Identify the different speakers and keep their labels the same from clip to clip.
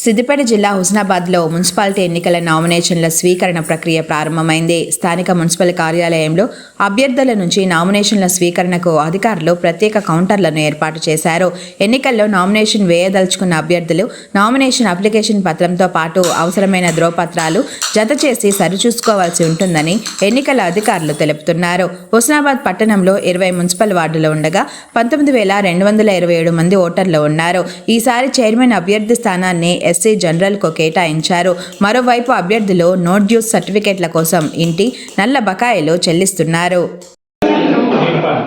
Speaker 1: సిద్దిపేట జిల్లా హుస్నాబాద్లో మున్సిపాలిటీ ఎన్నికల నామినేషన్ల స్వీకరణ ప్రక్రియ ప్రారంభమైంది. స్థానిక మున్సిపల్ కార్యాలయంలో అభ్యర్థుల నుంచి నామినేషన్ల స్వీకరణకు అధికారులు ప్రత్యేక కౌంటర్లను ఏర్పాటు చేశారు. ఎన్నికల్లో నామినేషన్ వేయదలుచుకున్న అభ్యర్థులు నామినేషన్ అప్లికేషన్ పత్రంతో పాటు అవసరమైన ధ్రువపత్రాలు జత చేసి సరిచూసుకోవాల్సి ఉంటుందని ఎన్నికల అధికారులు తెలుపుతున్నారు. హుస్నాబాద్ పట్టణంలో ఇరవై మున్సిపల్ వార్డులు ఉండగా పంతొమ్మిది వేల రెండు వందల ఇరవై ఏడు మంది ఓటర్లు ఉన్నారు. ఈసారి చైర్మన్ అభ్యర్థి స్థానాన్ని ఎస్సీ జనరల్కు కేటాయించారు. మరోవైపు అభ్యర్థులు నోట్ డ్యూస్ సర్టిఫికెట్ల కోసం ఇంటి నల్ల బకాయిలు చెల్లిస్తున్నారు.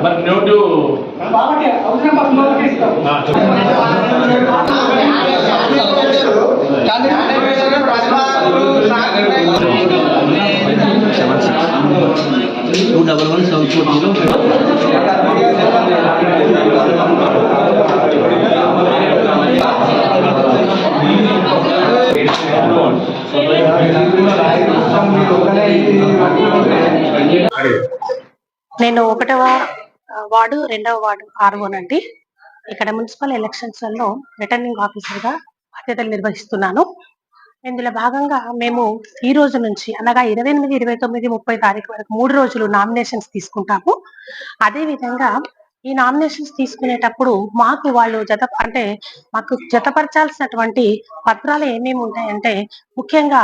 Speaker 2: మరి note
Speaker 3: two double one seven four zero
Speaker 4: నేను ఒకటవ వార్డు రెండవ వార్డు ఆర్వోనండి ఇక్కడ మున్సిపల్ ఎలక్షన్స్లలో రిటర్నింగ్ ఆఫీసర్గా బాధ్యతలు నిర్వహిస్తున్నాను. ఇందులో భాగంగా మేము ఈ రోజు నుంచి అనగా ఇరవై ఎనిమిది ఇరవై తొమ్మిది ముప్పై తారీఖు వరకు మూడు రోజులు నామినేషన్స్ తీసుకుంటాము. అదే విధంగా ఈ నామినేషన్స్ తీసుకునేటప్పుడు మాకు వాళ్ళు జత అంటే మాకు జతపరచాల్సినటువంటి పత్రాలు ఏమేమి ఉంటాయంటే ముఖ్యంగా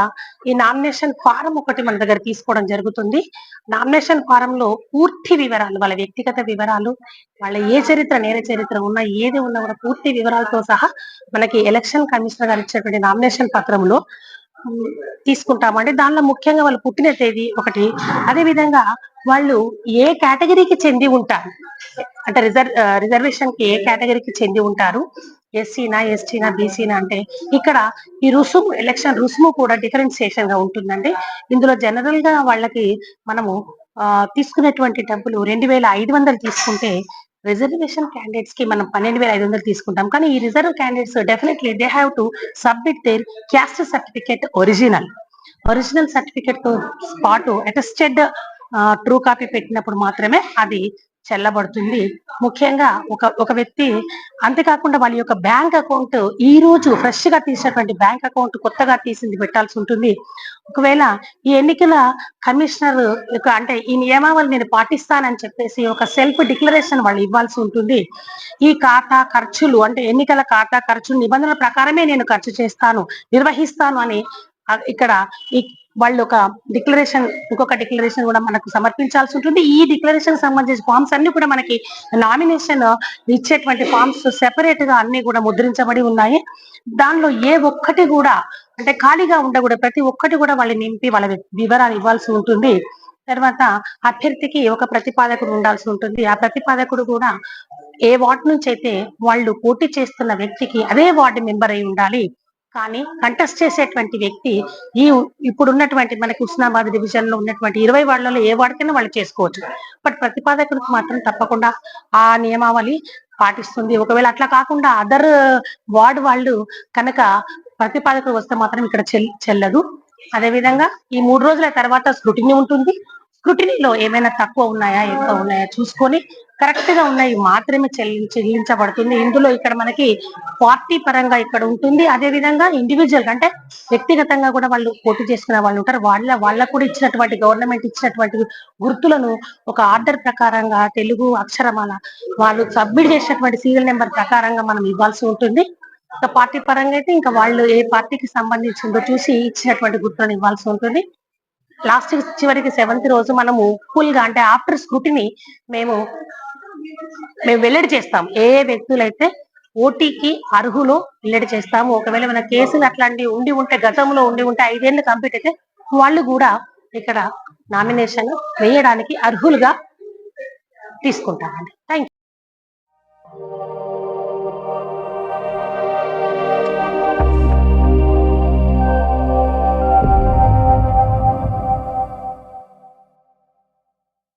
Speaker 4: ఈ నామినేషన్ ఫారం ఒకటి మన దగ్గర తీసుకోవడం జరుగుతుంది. నామినేషన్ ఫారం లో పూర్తి వివరాలు వాళ్ళ వ్యక్తిగత వివరాలు వాళ్ళ ఏ చరిత్ర నేర చరిత్ర ఉన్నా ఏది ఉన్నా కూడా పూర్తి వివరాలతో సహా మనకి ఎలక్షన్ కమిషనర్ గారు ఇచ్చినటువంటి నామినేషన్ పత్రంలో తీసుకుంటామండి దానిలో ముఖ్యంగా వాళ్ళు పుట్టిన తేదీ ఒకటి. అదే విధంగా వాళ్ళు ఏ కేటగిరీకి చెంది ఉంటారు? అంటే రిజర్వ్ రిజర్వేషన్కి ఏ కేటగిరీకి చెంది ఉంటారు? ఎస్సీనా ఎస్టీనా బీసీనా అంటే ఇక్కడ ఈ రుసుము ఎలక్షన్ రుసుము కూడా డిఫరెన్సియేషన్గా ఉంటుందండి. ఇందులో జనరల్గా వాళ్ళకి మనము తీసుకునేటువంటి డబ్బులు రెండు వేల ఐదు వందలు తీసుకుంటే రిజర్వేషన్ క్యాండిడేట్స్కి మనం పన్నెండు వేల ఐదు వందలు తీసుకుంటాం. కానీ ఈ reserve candidates definitely they have to submit their caste certificate original. Original సర్టిఫికేట్తో పాటు అటెస్టెడ్ ట్రూ కాపీ పెట్టినప్పుడు మాత్రమే అది చెల్లబడుతుంది. ముఖ్యంగా ఒక ఒక వ్యక్తి అంతేకాకుండా వాళ్ళ యొక్క బ్యాంక్ అకౌంట్ ఈ రోజు ఫ్రెష్గా తీసినటువంటి బ్యాంక్ అకౌంట్ కొత్తగా తీసింది పెట్టాల్సి ఉంటుంది. ఒకవేళ ఈ ఎన్నికల కమిషనర్ యొక్క అంటే ఈ నియమావళి నేను పాటిస్తానని చెప్పేసి ఒక సెల్ఫ్ డిక్లరేషన్ వాళ్ళు ఇవ్వాల్సి ఉంటుంది. ఈ ఖాతా ఖర్చులు అంటే ఎన్నికల ఖాతా ఖర్చు నిబంధనల ప్రకారమే నేను ఖర్చు చేస్తాను నిర్వహిస్తాను అని ఇక్కడ ఈ వాళ్ళు ఒక డిక్లరేషన్ ఇంకొక డిక్లరేషన్ కూడా మనకు సమర్పించాల్సి ఉంటుంది. ఈ డిక్లరేషన్ సంబంధించిన ఫామ్స్ అన్ని కూడా మనకి నామినేషన్ ఇచ్చేటువంటి ఫామ్స్ సెపరేట్గా అన్ని కూడా ముద్రించబడి ఉన్నాయి. దానిలో ఏ ఒక్కటి కూడా అంటే ఖాళీగా ఉండకూడదు. ప్రతి ఒక్కటి కూడా వాళ్ళు నింపి వాళ్ళ వివరాలు ఇవ్వాల్సి ఉంటుంది. తర్వాత అభ్యర్థికి ఒక ప్రతిపాదకుడు ఉండాల్సి ఉంటుంది. ఆ ప్రతిపాదకుడు కూడా ఏ వార్డు నుంచి అయితే వాళ్ళు పోటీ చేస్తున్న వ్యక్తికి అదే వార్డు మెంబర్ అయి ఉండాలి. కానీ కంటెస్ట్ చేసేటువంటి వ్యక్తి ఈ ఇప్పుడు ఉన్నటువంటి మనకి హుస్నాబాద్ డివిజన్లో ఉన్నటువంటి ఇరవై వార్డులలో ఏ వార్డుకైనా వాళ్ళు చేసుకోవచ్చు. బట్ ప్రతిపాదకులకు మాత్రం తప్పకుండా ఆ నియమావళి పాటిస్తుంది. ఒకవేళ అట్లా కాకుండా అదర్ వార్డ్ వాళ్ళు కనుక ప్రతిపాదకుడు వస్తే మాత్రం ఇక్కడ చెల్- చెల్లదు. అదే విధంగా ఈ మూడు రోజుల తర్వాత స్క్రూటినీ ఉంటుంది. స్క్రూటినీలో ఏమైనా తక్కువ ఉన్నాయా ఎక్కువ ఉన్నాయా చూసుకొని కరెక్ట్గా ఉన్నాయి. మాత్రమే చెల్లి చెల్లించబడుతుంది. ఇందులో ఇక్కడ మనకి పార్టీ పరంగా ఇక్కడ ఉంటుంది. అదే విధంగా ఇండివిజువల్ అంటే వ్యక్తిగతంగా కూడా వాళ్ళు పోటీ చేసుకునే వాళ్ళు ఉంటారు. వాళ్ళ వాళ్ళకు కూడా ఇచ్చినటువంటి గవర్నమెంట్ ఇచ్చినటువంటి గుర్తులను ఒక ఆర్డర్ ప్రకారంగా తెలుగు అక్షరమాల వాళ్ళు సబ్మిట్ చేసినటువంటి సీరియల్ నెంబర్ ప్రకారంగా మనం ఇవ్వాల్సి ఉంటుంది. ఇంకా పార్టీ పరంగా అయితే ఇంకా వాళ్ళు ఏ పార్టీకి సంబంధించిందో చూసి ఇచ్చినటువంటి గుర్తులను ఇవ్వాల్సి ఉంటుంది. లాస్ట్ చివరికి సెవెంత్ రోజు మనము ఫుల్గా అంటే ఆఫ్టర్ స్క్రూటిని మేము మేము వెల్లడి చేస్తాం. ఏ ఏ వ్యక్తులైతే ఓటీకి అర్హులు వెల్లడి చేస్తాము ఒకవేళ మన కేసులు అట్లాంటివి ఉండి ఉంటే గతంలో ఉండి ఉంటే ఐదేళ్ళు కంప్లీట్ అయితే వాళ్ళు కూడా ఇక్కడ నామినేషన్ వేయడానికి అర్హులుగా తీసుకుంటామండి థ్యాంక్